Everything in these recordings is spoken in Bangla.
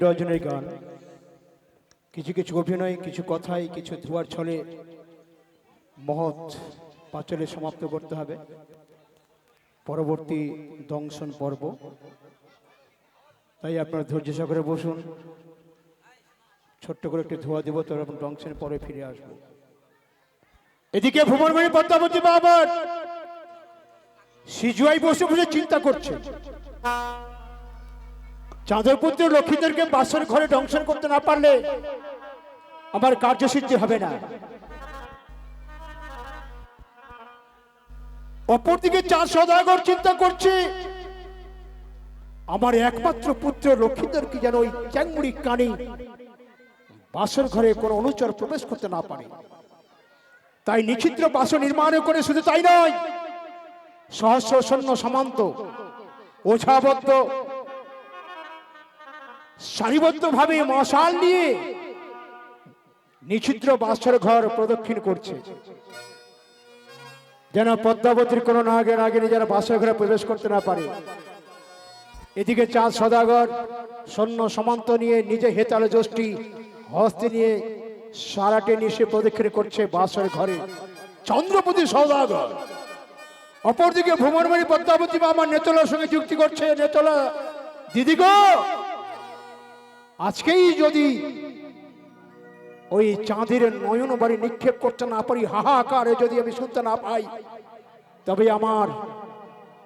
রজনের গান। কিছু কিছু অভিনয়, কিছু কথাই, কিছু ধোয়ার ছলে মহৎ পাচলে সমাপ্ত করতে হবে। পরবর্তী দংশন পর্ব। তাই আপনারা ধৈর্য সহকারে বসুন। ছোট্ট করে একটি ধোয়া দেবো, তারপর দংশনের পরে ফিরে আসব। এদিকে ভ্রমণমণি পদ্মাবতী বাবার, সিজুয়াই বসে বসে চিন্তা করছে। চাঁদের পুত্র লক্ষ্মীদেরকে বাসর ঘরে দংশন করতে না পারলে আমার কার্যসিদ্ধি হবে না। অপরদিকে চাঁদ সদাগর চিন্তা করছে, আমার একমাত্র পুত্র লক্ষ্মীদেরকে যেন ওই চ্যাংমুড়ি কানি বাসর ঘরে কোনো অনুচর প্রবেশ করতে না পারে। তাই নিক্ষিদ্র বাস নির্মাণ করে শুধু তাই নয়, সহস্র সৈন্য সমান্ত, ওঝাবদ্ধ সারিবদ্ধভাবে মশাল নিয়ে নিছিদ্র বাসর ঘর প্রদক্ষিণ করছে। যেন পদ্মাবতীর কোনো নাগের আগে যারা বাসর ঘরে প্রবেশ করতে না পারে। এদিকে চাঁদ সদাগর, সৈন্য সমান্ত নিয়ে নিজে হেতালে যষ্টি হস্তে নিয়ে সারাটে নিশে প্রদক্ষিণ করছে বাসর ঘরে। চন্দ্রপতি সদাগর, অপরদিকে ভ্রমণবাড়ি পদ্মাবতী বা আমার নেতলার সঙ্গে যুক্তি করছে, নেতলা, দিদি গো! আজকেই যদি ওই চাঁদের নয়ন বাড়ি নিক্ষেপ করতে না পারি, হাহাকারে যদি আমি শুনতে না পাই, তবে আমার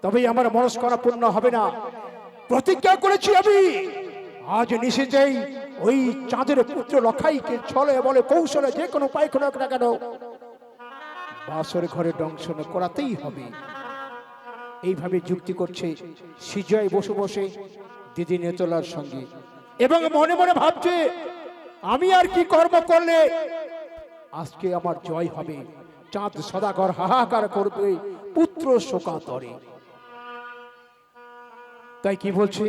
তবেই আমার মনস্করা পূর্ণ হবে না। প্রতিজ্ঞা করেছি আমি, আজ নিষেধেই ওই চাঁদের পুত্র লখাইকে ছলে, বলে, কৌশলে যে কোনো উপায় কোনো না কেন, বাসর ঘরে দংশন করাতেই হবে। এইভাবে যুক্তি করছে সিজয় বসে বসে দিদি নেতলার সঙ্গে। এবং মনে মনে ভাবছে, আমি আর কি কর্ম করলে আজকে আমার জয় হবে। চাঁদ সদাগর হাহাকার করবে, পুত্র শোকাতরে। তাই কি বলছে?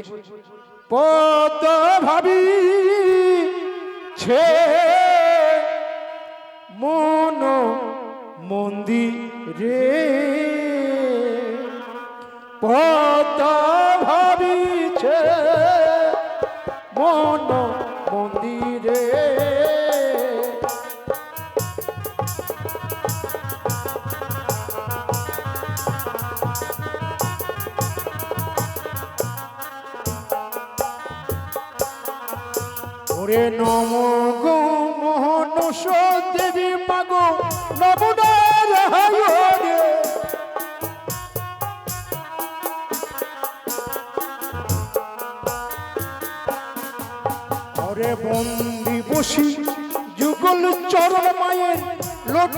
পদ ভাবি ছে, মন মন্দিরে। পদ মন মন্দিরে। ওরে নম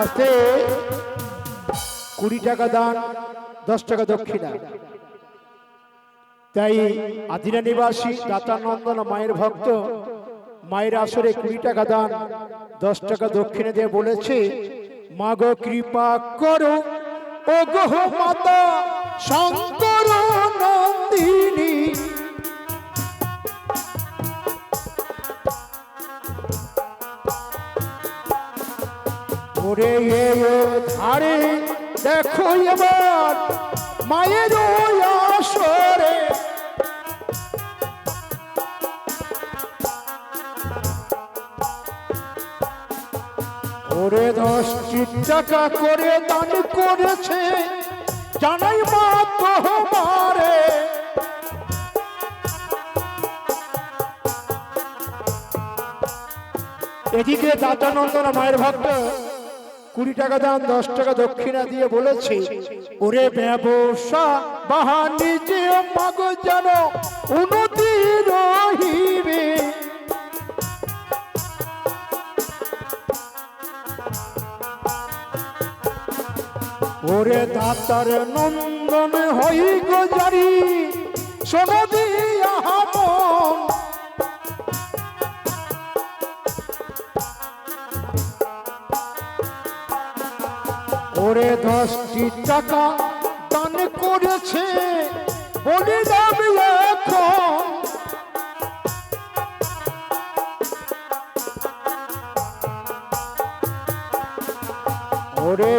আস্তে কুড়ি টাকা দান, দশ টাকা দক্ষিণা। তাই আদিনা নিবাসী দাতা নন্দন মায়ের ভক্ত, মায়ের আসরে কুড়ি টাকা দান, দশ টাকা দক্ষিণে দিয়ে বলেছে মাগ কৃপা করো। ও গহ মাতা, শঙ্কর নন্দিনী ওরে ধারে দেখো এবার মায়ের ওই আসরে। ওরে দশটি টাকা করে দান করেছে, জানাই মা তোমারে। এদিকে দাতানন্দন মায়ের ভক্ত কুড়ি টাকা দান, দশ টাকা দক্ষিণা দিয়ে বলেছি, ওরে ব্যবসা বাহানি যে মাগ যেন উন্নতি রহিবে। ওরে দাতার নন্দন হই গজারি শোনো দিয়া দশটি টাকা দান করেছে বলে যাবে এখন। ওরে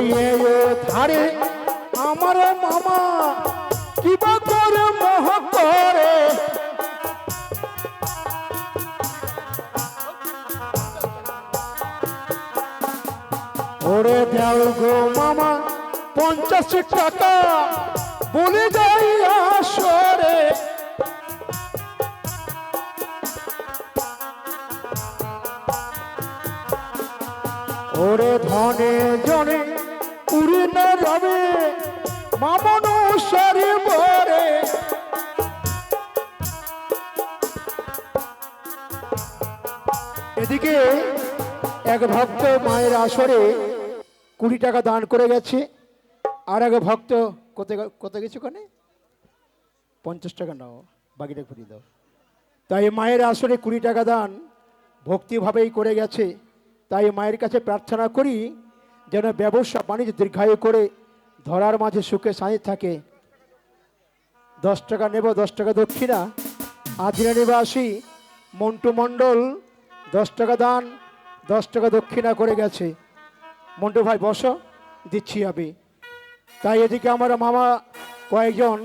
ধারে পঞ্চাশ টাকা। বলে যাই আসরে। ওরে ধনে জনে উড়ে না রবে, মামন বরে। এদিকে এক ভক্ত মায়ের আসরে কুড়ি টাকা দান করে গেছে। আর আগে ভক্ত, কত কোথায় গেছে ওখানে? পঞ্চাশ টাকা নাও, বাকিটা ঘুরিয়ে দাও। তাই মায়ের আসরে কুড়ি টাকা দান, ভক্তিভাবেই করে গেছে। তাই মায়ের কাছে প্রার্থনা করি, যেন ব্যবসা বাণিজ্য দীর্ঘায়ু করে ধরার মাঝে সুখে সাঁয়ে থাকে। দশ টাকা নেব, দশ টাকা দক্ষিণা। আদিনা নিবাসী, মন্টু মণ্ডল, দশ টাকা দান, দশ টাকা দক্ষিণা করে গেছে। মন্টু ভাই, বসো, দিচ্ছি আমি। তাই এদিকে আমার মামা কয়েকজন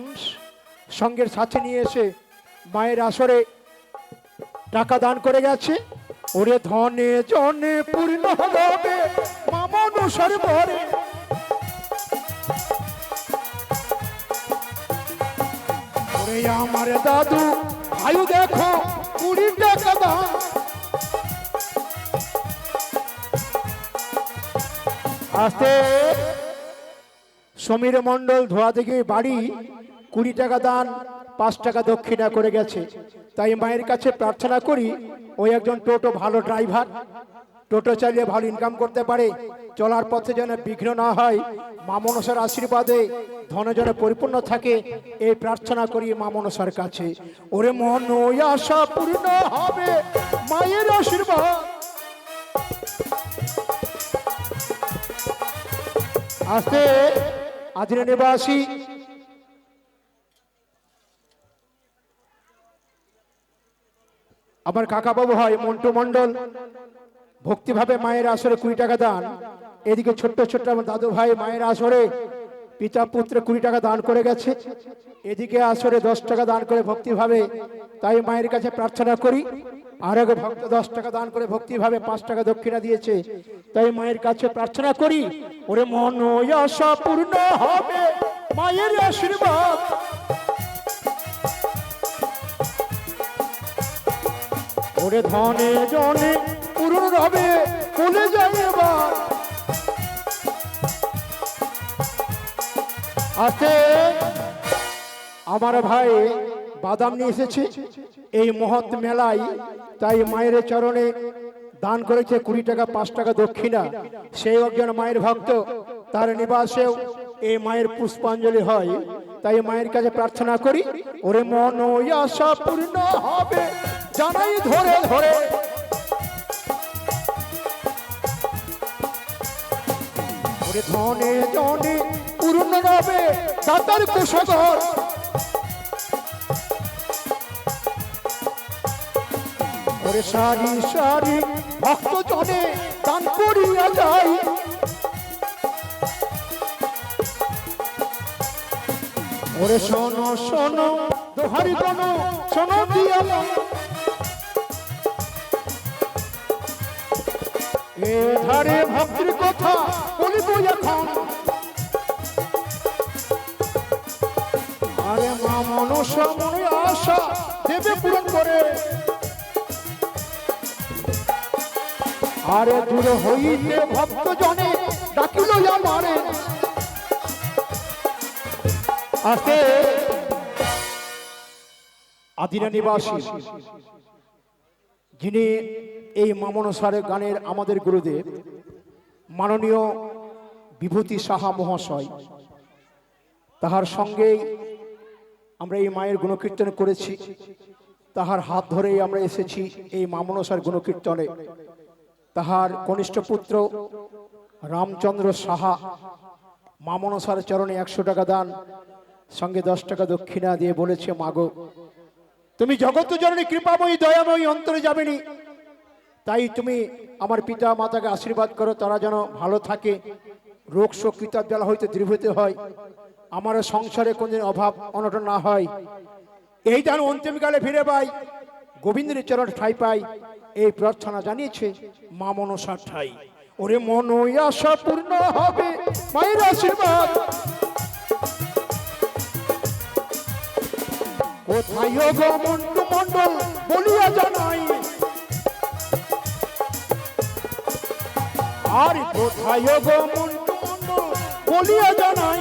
সঙ্গের সাথে নিয়ে এসে মায়ের আসরে টাকা দান করে গেছে। ওরে ধনে জনে পূর্ণ হবে মামা অনুসার ভরে ওরে আমার দাদু আয়ু দেখো, কুড়ি টাকা দান। আস্তে। সমীর মণ্ডল ধোয়া থেকে বাড়ি কুড়ি টাকা দান, পাঁচ টাকা দক্ষিণা করে গেছে। তাই মায়ের কাছে প্রার্থনা করি, ওই একজন টোটো ভালো ড্রাইভার, টোটো চালিয়ে ভালো ইনকাম করতে পারে। চলার পথে যেন বিঘ্ন না হয়, মা মনসার আশীর্বাদে ধন যেন পরিপূর্ণ থাকে, এই প্রার্থনা করি মা মনসার কাছে। ওরে মন ওই আশা পূর্ণ হবে, মায়ের আশীর্বাদ। আস্তে। আদিনা নিবাসী। আমার কাকা বাবু হয় মন্টু মণ্ডল। ভক্তিভাবে মায়ের আসরে কুড়ি টাকা দান। এদিকে ছোট্ট ছোট্ট আমার দাদু ভাই মায়ের আসরে পিতা পুত্র কুড়ি টাকা দান করে গেছে। এদিকে আসরে দশ টাকা দান করে ভক্তিভাবে তাই মায়ের কাছে প্রার্থনা করি। আর এক ভক্ত দশ টাকা দান করে ভক্তিভাবে পাঁচ টাকা দক্ষিণা দিয়েছে। তাই মায়ের কাছে প্রার্থনা করি, ওরে মন পূর্ণ হবে, মায়ের আশীর্বাদ। ওরে ধনে জনে পূরণ হবে কোলে এবার। আছে, আমার ভাই বাদাম নিয়ে এসেছে। এই মহৎ মেলায় তাই মায়ের চরণে দান করেছে কুড়ি টাকা, পাঁচ টাকা দক্ষিণা। সেই একজন মায়ের ভক্ত, তার নিবাসেও এই মায়ের পুষ্পাঞ্জলি হয়। তাই মায়ের কাছে প্রার্থনা করি, ওরে মন আশা পূর্ণ হবে, জানাই ধরে ধরে। ধনে জনে পূর্ণ রবে দাতার কুশগর। ওরে সারি সারি ভক্ত জনে দান করিয়া যাই। ওরে শোনো শোনো, দোহারি গণ শোনো দিয়া। এ ধারে ভক্তির কথা বলিব এখন। আরে মা মনসা মনে আশা দেবে পূরণ করে। আরে দূর হইতে ভক্ত জনে ডাকিল আমারে। আস্তে আদিনা নিবাসী, যিনি এই মামনসারে গানের আমাদের গুরুদেব, মাননীয় বিভূতি সাহা মহাশয়, তাহার সঙ্গেই আমরা এই মায়ের গুণকীর্তন করেছি। তাহার হাত ধরেই আমরা এসেছি এই মামনসার গুণকীর্তনে। তাহার কনিষ্ঠ পুত্র রামচন্দ্র সাহা মামনসার চরণে একশো টাকা দান, সঙ্গে দশ টাকা দক্ষিণা দিয়ে বলেছে, মাগো, তুমি জগৎ জননী, কৃপাময়ী, দয়াময়ী, অন্তরে যাবেনি তাই তুমি আমার পিতা মাতাকে আশীর্বাদ করো, তারা যেন ভালো থাকে, রোগ শোক জ্বালা হইতে দৃঢ়তে হয়, আমার সংসারে কোনদিন অভাব অনটন না হয়। এই যেন অন্তিমকালে ফিরে পাই। গোবিন্দের চরণ ঠাই পাই, এই প্রার্থনা জানিয়েছে মা মনসার ঠাই। ওরে মন আশা পূর্ণ হবে, মায়ের আশীর্বাদ। কোথায় মন্ডল বলিয়া জানাই। আর কোথায় বলিয়া জানাই।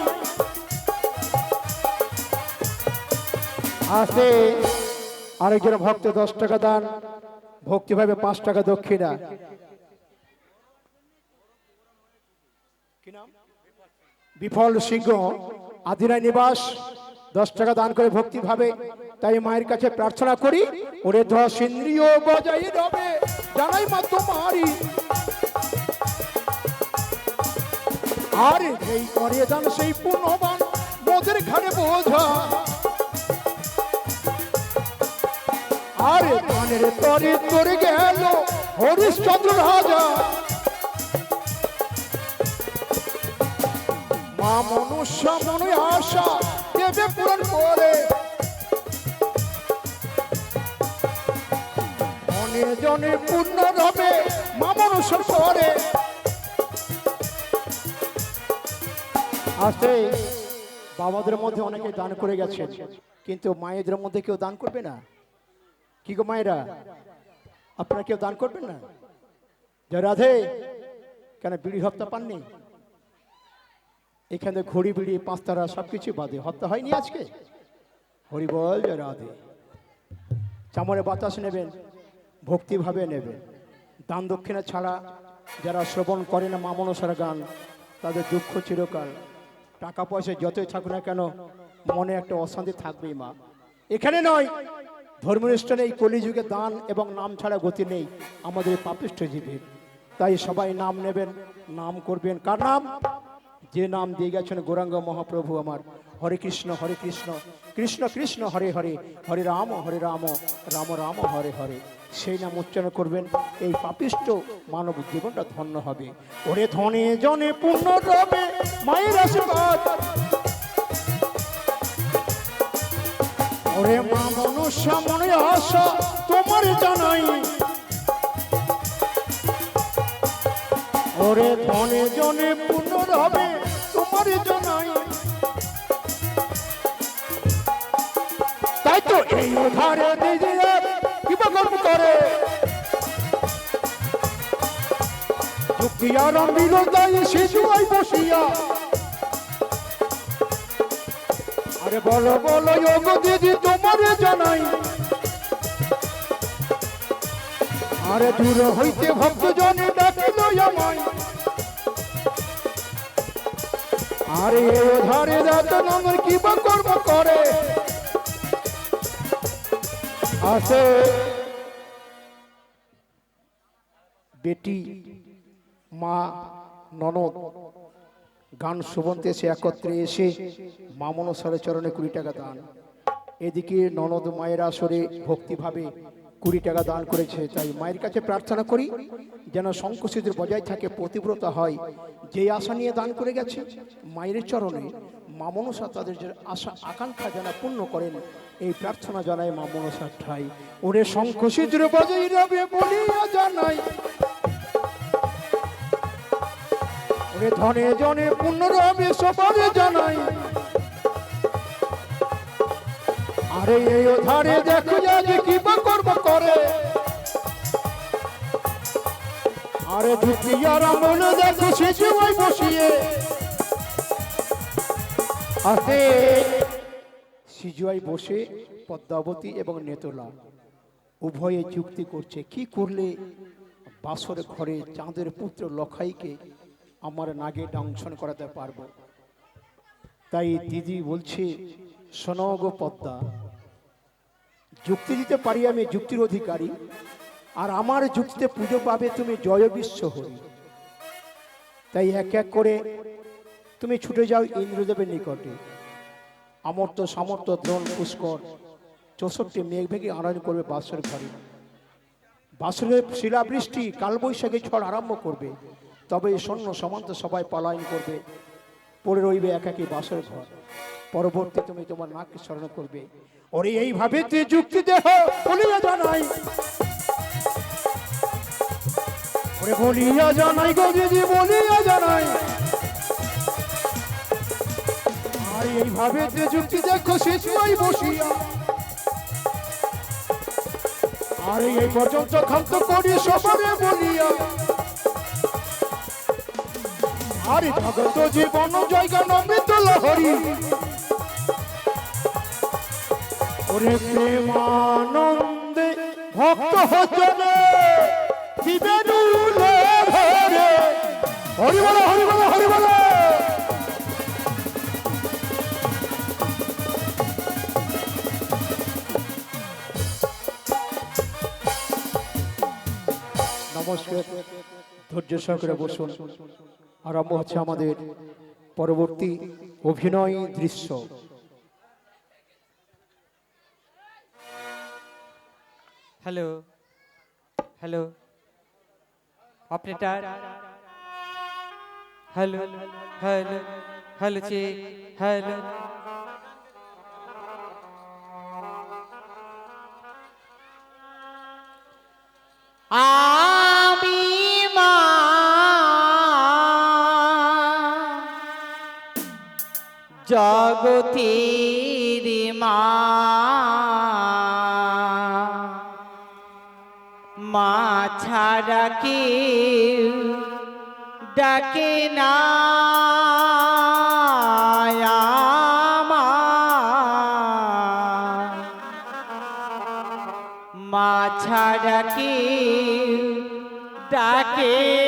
আসে আরেকজন ভক্ত দশ টাকা দান ভক্তিভাবে পাঁচ টাকা দক্ষিণা। বিফল সিংহ আদিরা নিবাস দশ টাকা দান করে ভক্তি ভাবে তাই মায়ের কাছে প্রার্থনা করি ওরে দশ ইন্দ্রিয় বজাই রবে জানাই মা তোমারি আর এই করে দান সেই পুণ্যবান মোদের ঘরে বোঝা। আরে কানের তরে তরে গেল হরিশ্চন্দ্র রাজা। মা মনুষ্য মনে আশা দেবে পূরণ করে। মনে জনে পূর্ণ রবে মা মনুষ্য করে বাবাদের মধ্যে অনেকে দান করে গেছেন, কিন্তু মায়েদের মধ্যে কেউ দান করবে না? কি গো মায়েরা? আপনারা কেউ দান করবেন না? জয় রাধে। কেন বিড়ি হত্যা পাননি? এখানে ঘড়ি বিড়ি, পাঁচতারা সব কিছু বাদে। হত্যা হয়নি আজকে? হরি বল, জয় রাধে। চামড়ে বাতাস নেবেন ভক্তিভাবে নেবেন। দান দক্ষিণা ছাড়া যারা শ্রবণ করে না মামনসারা গান, তাদের দুঃখ চিরকাল। টাকা পয়সা যতই থাকুক না কেন, মনে একটা অশান্তি থাকবেই মা। এখানে নয় ধর্মনিষ্ঠানে এই কলিযুগে দান এবং নাম ছাড়া গতি নেই আমাদের পাপিষ্ঠ জীবের। তাই সবাই নাম নেবেন, নাম করবেন। কার নাম? যে নাম দিয়ে গেছেন গৌরাঙ্গ মহাপ্রভু আমার। হরে কৃষ্ণ হরে কৃষ্ণ কৃষ্ণ কৃষ্ণ, হরে হরে হরে রাম হরে রাম রাম রাম, হরে হরে। সেই নাম উচ্চারণ করবেন, এই পাপিষ্ট মানব জীবনটা ধন্য হবে। ওরে ধনে জনে পূর্ণ রবে, মায়ের আশীর্বাদ। ওরে মা মনুষ্য, মনে আশা তোমার জানাই। ওরে ধনে জনে পূর্ণ হবে তোমার জানাই। তাই তো এই উধারে দিদিরা কি বা গল্প করে? যুক্তি আর বিরোধাই শিশুয়াই বসিয়া আরে বলো বলো যোগ দিদি তোমারে জানাই। আরে দূর হইতে ভক্ত জনে ডাকিল আমায়। আরে এ ধারে রাত নামের কি বা কর্ম করে? আসে। বেটি, মা, ননদ গান সুবন্তে এসে একত্রে এসে মামনসরে চরণে কুড়ি টাকা দান। এদিকে ননদ মায়ের আসরে ভক্তিভাবে কুড়ি টাকা দান করেছে। তাই মায়ের কাছে প্রার্থনা করি যেন শঙ্কসিদ্ধের বজায় থাকে প্রতিব্রতা হয়। যে আশা নিয়ে দান করে গেছে মায়ের চরণে মামনসা তাদের যে আশা, আকাঙ্ক্ষা যেন পূর্ণ করেন, এই প্রার্থনা জানায় মামনসার ঠাই। ওরে শঙ্কসিদ্ধের বজায় রবে বলিয়া জানাই। ওরে ধনে জনে পুনরবে সবার জানাই। আরে এই ধারে দেখো আজ কি বা কর্ম করে। আরে ধুপিয়ারা মনে দেখো শিশু ওই বসিয়ে। আস্তে সিজুয়াই বসে পদ্মাবতী এবং নেতলা। উভয়ে যুক্তি করছে, কি করলে? বাসর ঘরে চাঁদের পুত্র লখাইকে আমার নাগে ডাংশন করাতে পারব। তাই দিদি বলছে, শোনো গো পদ্মা, যুক্তি দিতে পারি আমি যুক্তির অধিকারী, আর আমার যুক্তিতে পুজো পাবে তুমি জয় বিশ্ব হরি। তাই এক এক করে তুমি ছুটে যাও ইন্দ্রদেবের নিকটে। আমর্ত সামর্থ্য দ্রোণ পুষ্কর, চৌষট্টি মেঘ ভেঙে আনয়ন করবে বাসর ঘরে। বাসরে শিলাবৃষ্টি, কালবৈশাখী ঝড় আরম্ভ করবে। তবে এই সৈন্য সমান্ত সবাই পলায়ন করবে। পড়ে রইবে একাকি বাসর ঘর। পরবর্তী তুমি তোমার নাককে স্মরণ করবে। ওরে এইভাবে তুই যুক্তি দেহ বলিয়া জানাই। ওরে বলিয়া জানাই গো দিদি, বলিয়া জানাই। আর এইভাবে তুই যুক্তি দেখো শিশুয়াই বসিয়া। আর এই পর্যন্ত খান্ত করি সবারে বলিয়া। আরে জগত জীবন জয়গা নমিত লহরি। ওরে প্রেমানন্দে ভক্ত হজনে দিবেনুলে ঘরে হরি বল হরি বল হরি বল। নমস্কার, ধৈর্য সহকারে বসুন। আরম্ভ হচ্ছে আমাদের পরবর্তী অভিনয় দৃশ্য। Hello hello operator hello hello hello check hello আমি জগতের মা মা ছাড়া কেউ ডাকে না। মা ছাড়া কেউ ডাকে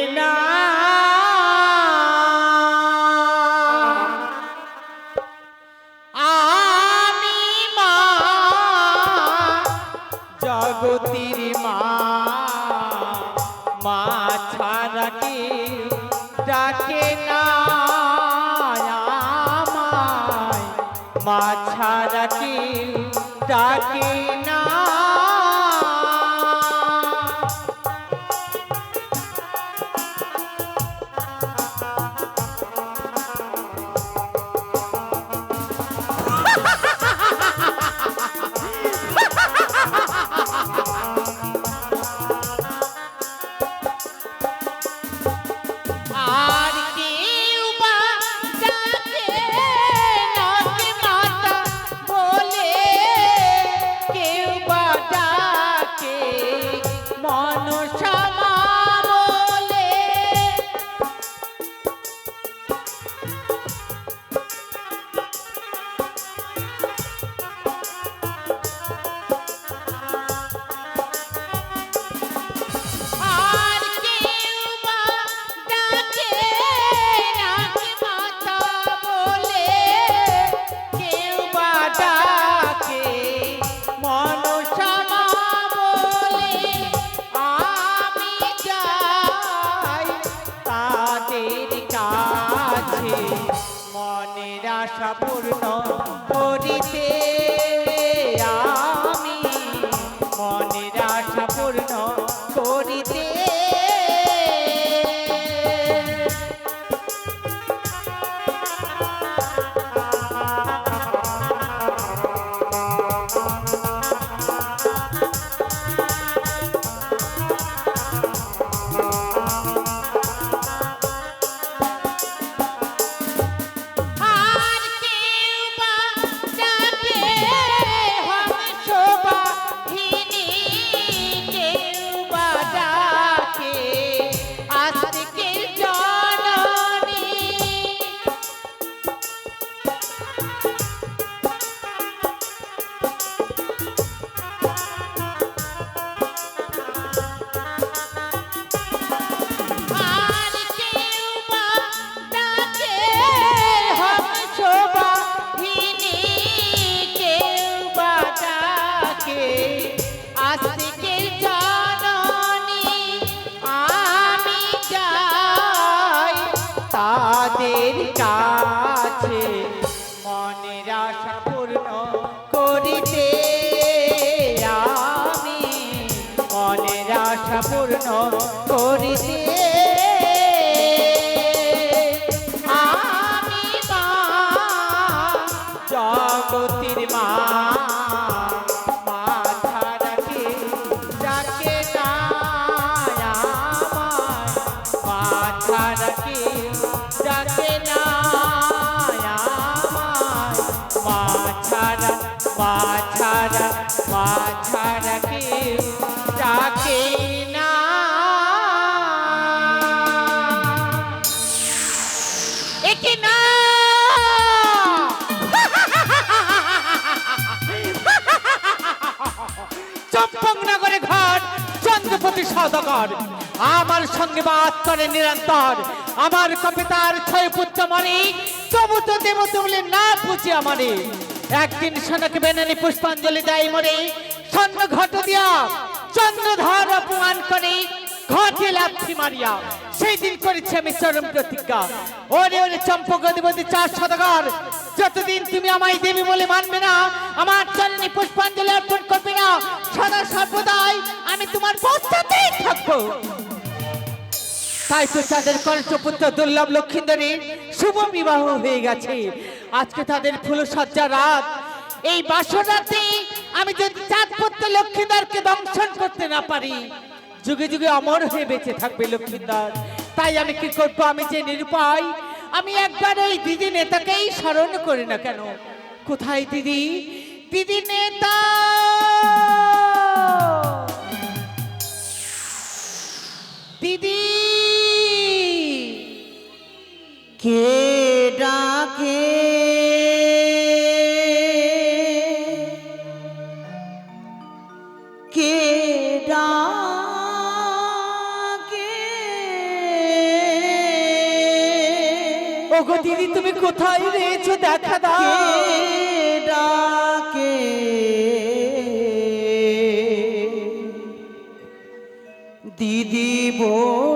ডাকে না পূর্ণ করিতে সদাগর আমার সঙ্গে বাদ করে নিরন্তর। আমার কবিতার ছয় পুত্র মনে তবু তো দেবতা বলে না বুঝি আমারে। একদিন সোনাকে বেনানি পুষ্পাঞ্জলি দেয় মরে, স্বর্ণ ঘট দিয়া চন্দ্রধর অপমান করে ঘটে লাথি মারিয়া, সেই দিন করেছি আমি চরম প্রতিজ্ঞা। ওরে ওরে চম্পক দেবতী চার সদাগর যতদিন তুমি আমায় দেবী বলে মানবে না, আমার চরণে পুষ্পাঞ্জলি অর্পণ করবে না, সদা সর্বদাই আমি তোমার পশ্চাতেই থাকব। তাই তো তাদের কনষ্টপুত্র দুর্লভ লক্ষিন্দরের শুভ বিবাহ হয়ে গেছে। আজকে তাদের ফুল ফুলসজ্জা রাত। এই বাসর রাতে আমি যদি চাঁদ পুত্র লক্ষিন্দরকে দংশন করতে না পারি যুগে যুগে অমর হয়ে বেঁচে থাকবে লক্ষিন্দর তাই আমি কি করব? আমি যে নিরুপায়, আমি একবার ওই দিদি নেতাকেই স্মরণ করি না কেন? কোথায় দিদি? দিদি নেতা! দিদি! কে? কোথায় রয়েছো দেখা দাও ডাকে? দিদি বলে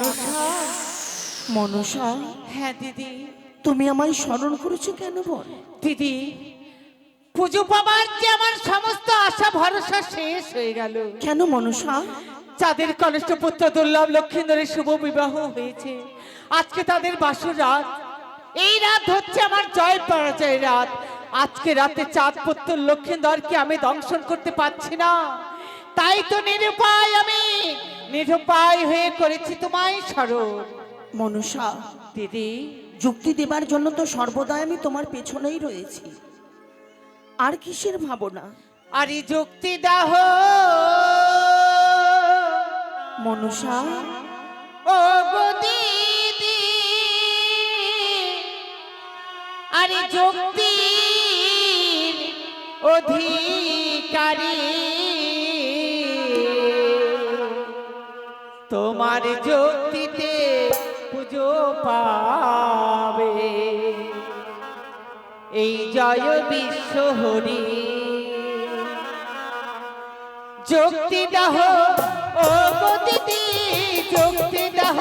মনসা মনসা। হ্যাঁ দিদি। তুমি আমায় স্মরণ করেছ কেন বল? দিদি পুজো পাবার যে আমার সমস্ত আশা ভরসা শেষ হয়ে গেল। কেন মনসা? যাদের কনিষ্ঠ পুত্র দুর্লভ লক্ষিন্দরের শুভ বিবাহ হয়েছে আজকে তাদের বাসর রাত। এই রাত হচ্ছে আমার জয় পরাজয় রাত। আজকে রাতে চাঁদ পুত্র লক্ষিন্দরকে আমি দংশন করতে পারছি না। তাই তো নিরুপায় আমি নিরুপায় হয়ে করেছি তোমায় স্মরণ। মনুষা দিদি। যুক্তি দেবার জন্য তো সর্বদাই আমি তোমার পেছনেই রয়েছি। আর কিসের ভাবনা? আরে যুক্তি দাহ। মনুষা। ও দিদি। আরে যুক্তি অধীন তোমার জ্যোতিতে পুজো পাবে। এই জয় বিশ্ব হরি। যুক্তি দাহ ও দিদি যুক্তি দাহ